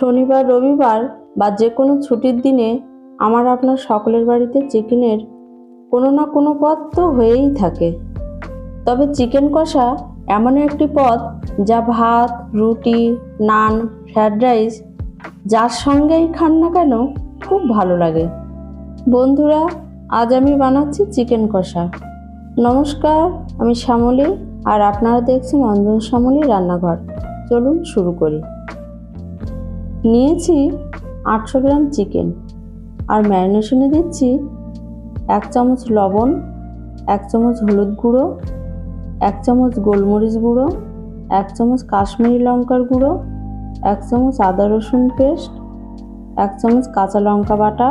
শনিবার, রবিবার বা যে কোনো ছুটির দিনে আমার আপনার সকলের বাড়িতে চিকেনের কোনো না কোনো পদ তো হয়েই থাকে। তবে চিকেন কষা এমন একটি পদ যা ভাত, রুটি, নান, ফ্রায়েড রাইস যার সঙ্গেই খান না কেন খুব ভালো লাগে। বন্ধুরা, আজ আমি বানাচ্ছি চিকেন কষা। নমস্কার, আমি শ্যামলী আর আপনারা দেখছেন অঞ্জন শ্যামলী রান্নাঘর। চলুন শুরু করি। নিয়েছি আটশো গ্রাম চিকেন আর ম্যারিনেশনে দিচ্ছি এক চামচ লবণ, এক চামচ হলুদ গুঁড়ো, এক চামচ গোলমরিচ গুঁড়ো, এক চামচ কাশ্মীরি লঙ্কার গুঁড়ো, এক চামচ আদা রসুন পেস্ট, এক চামচ কাঁচা লঙ্কা বাটা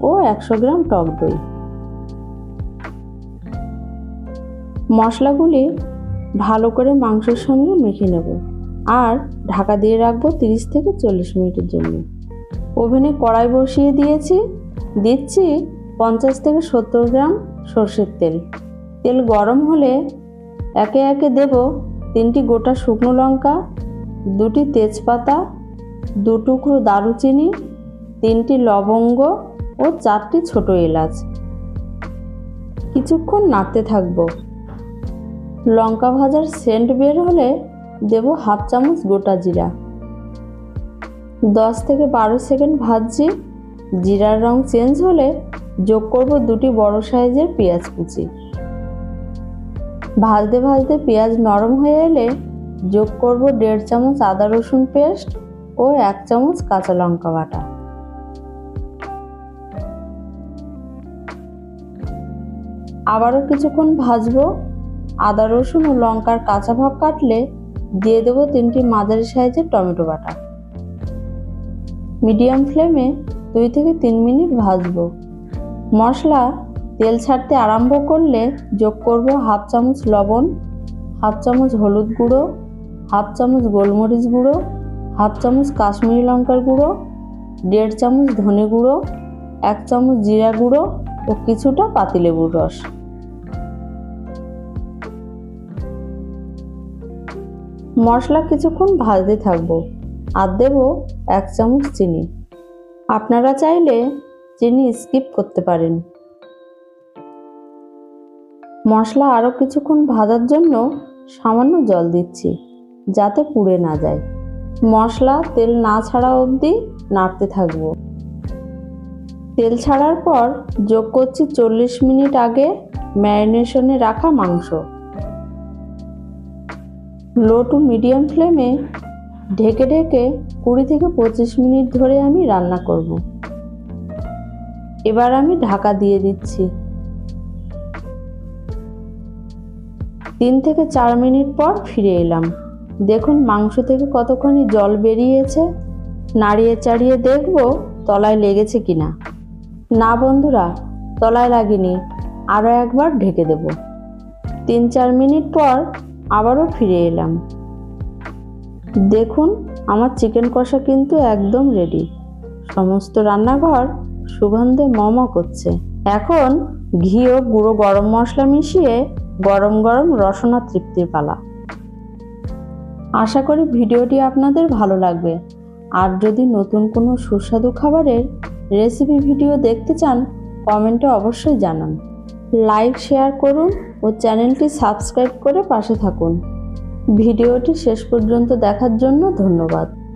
ও একশো গ্রাম টক দই। মশলাগুলি ভালো করে মাংসের সঙ্গে মেখে নেব। আর ঢাকা দিয়ে রাখব তিরিশ থেকে চল্লিশ মিনিটের জন্য। ওভেনে কড়াই বসিয়ে দিয়েছি, দিচ্ছি পঞ্চাশ থেকে সত্তর গ্রাম সর্ষের তেল। তেল গরম হলে একে একে দেব তিনটি গোটা শুকনো লঙ্কা, দুটি তেজপাতা, দু টুকরো দারুচিনি, তিনটি লবঙ্গ ও চারটি ছোট এলাচ। কিছুক্ষণ নাড়তে থাকব। লঙ্কা ভাজার সেন্ট বের হলে দেব হাফ চামচ গোটা জিরা। দশ থেকে বারো সেকেন্ড ভাজছি। জিরার রং চেঞ্জ হলে যোগ করব দুটি বড় সাইজের পেঁয়াজ কুচি। ভাজতে ভাজতে পেঁয়াজ নরম হয়ে এলে যোগ করব দেড় চামচ আদা রসুন পেস্ট ও এক চামচ কাঁচা লঙ্কা বাটা। আবারও কিছুক্ষণ ভাজবো। আদা রসুন ও লঙ্কার কাঁচা ভাব কাটলে দিয়ে দেবো তিনটি মাঝারি সাইজের টমেটো বাটা। মিডিয়াম ফ্লেমে দুই থেকে তিন মিনিট ভাজবো। মশলা, তেল ছাড়তে আরম্ভ করলে যোগ করব হাফ চামচ লবণ, হাফ চামচ হলুদ গুঁড়ো, হাফ চামচ গোলমরিচ গুঁড়ো, হাফ চামচ কাশ্মীরি লঙ্কার গুঁড়ো, দেড় চামচ ধনে গুঁড়ো, এক চামচ জিরা গুঁড়ো ও কিছুটা পাতিলেবুর রস। মশলা কিছুক্ষণ ভাজতে থাকব আর দেব এক চামচ চিনি। আপনারা চাইলে চিনি স্কিপ করতে পারেন। মশলা আরও কিছুক্ষণ ভাজার জন্য সামান্য জল দিচ্ছি, যাতে পুড়ে না যায়। মশলা তেল না ছাড়া অবধি নাড়তে থাকব। তেল ছাড়ার পর যোগ করছি চল্লিশ মিনিট আগে ম্যারিনেশনে রাখা মাংস। লো টু মিডিয়াম ফ্লেমে ঢেকে ঢেকে কুড়ি থেকে পঁচিশ মিনিট ধরে আমি রান্না করব। এবার আমি ঢাকা দিয়ে দিচ্ছি। তিন থেকে চার মিনিট পর ফিরে এলাম। দেখুন মাংস থেকে কতখানি জল বেরিয়েছে। নাড়িয়ে চাড়িয়ে দেখব তলায় লেগেছে কিনা। না না বন্ধুরা, তলায় লাগেনি। আরও একবার ঢেকে দেব। তিন চার মিনিট পর আবারও ফিরে এলাম। দেখুন, আমার চিকেন কষা কিন্তু একদম রেডি সমস্ত রান্নাঘর সুগন্ধে মম করছে। এখন ঘি ও গুঁড়ো গরম মশলা মিশিয়ে গরম গরম রসনা তৃপ্তির পালা। আশা করি ভিডিওটি আপনাদের ভালো লাগবে। আর যদি নতুন কোনো সুস্বাদু খাবারের রেসিপি ভিডিও দেখতে চান কমেন্টে অবশ্যই জানান। লাইক, শেয়ার করুন ও চ্যানেলটি সাবস্ক্রাইব করে পাশে থাকুন। ভিডিওটি শেষ পর্যন্ত দেখার জন্য ধন্যবাদ।